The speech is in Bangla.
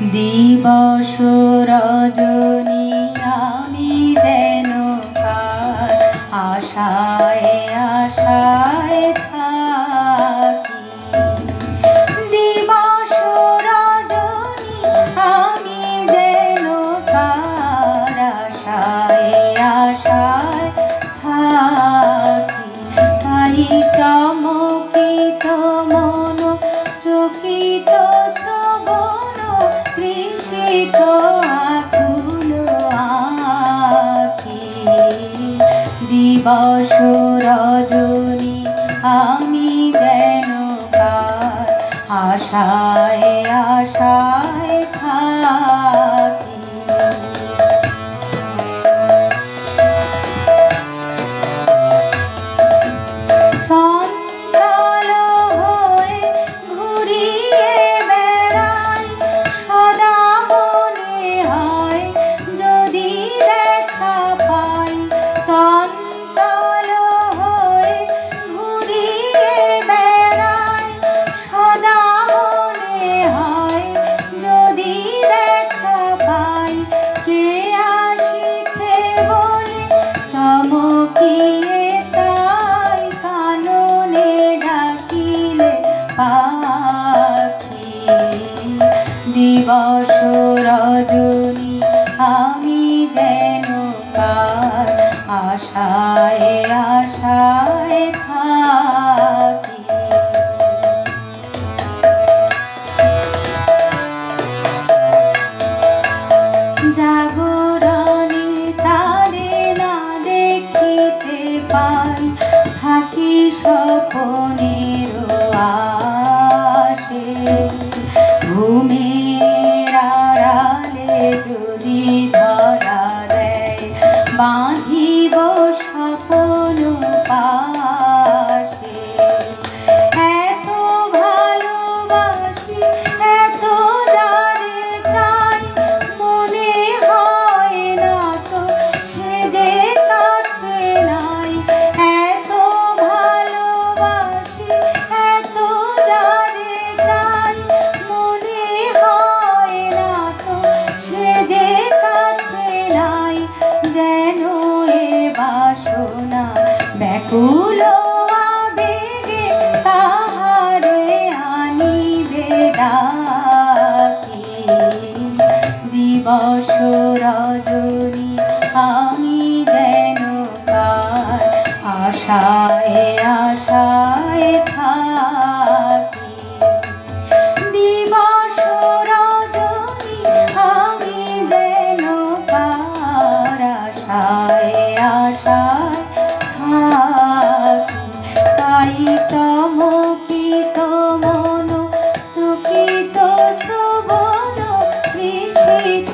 দিবস রজনী আমি যেন আশায় আশায় থাকি। দিবস রজনী আমি যেন কার আশায় আশায় দিবস রজনী আমি যেন কার আশায় আশায় থাকি। চমকিয়ে চাই কাননে ডাকিলে পাখি। আমি যেন কার আশায় পাই থাকি স্বপনের ব্যাকুল আবেগে তাহারে আনিবে ডাকি। দিবস রজনী আমি যেন কার আশায় আশায় থাকি। দিবস রজনী আমি যেন কার আশায় পীতম পীতম চকিত শ্রবণ বিষিত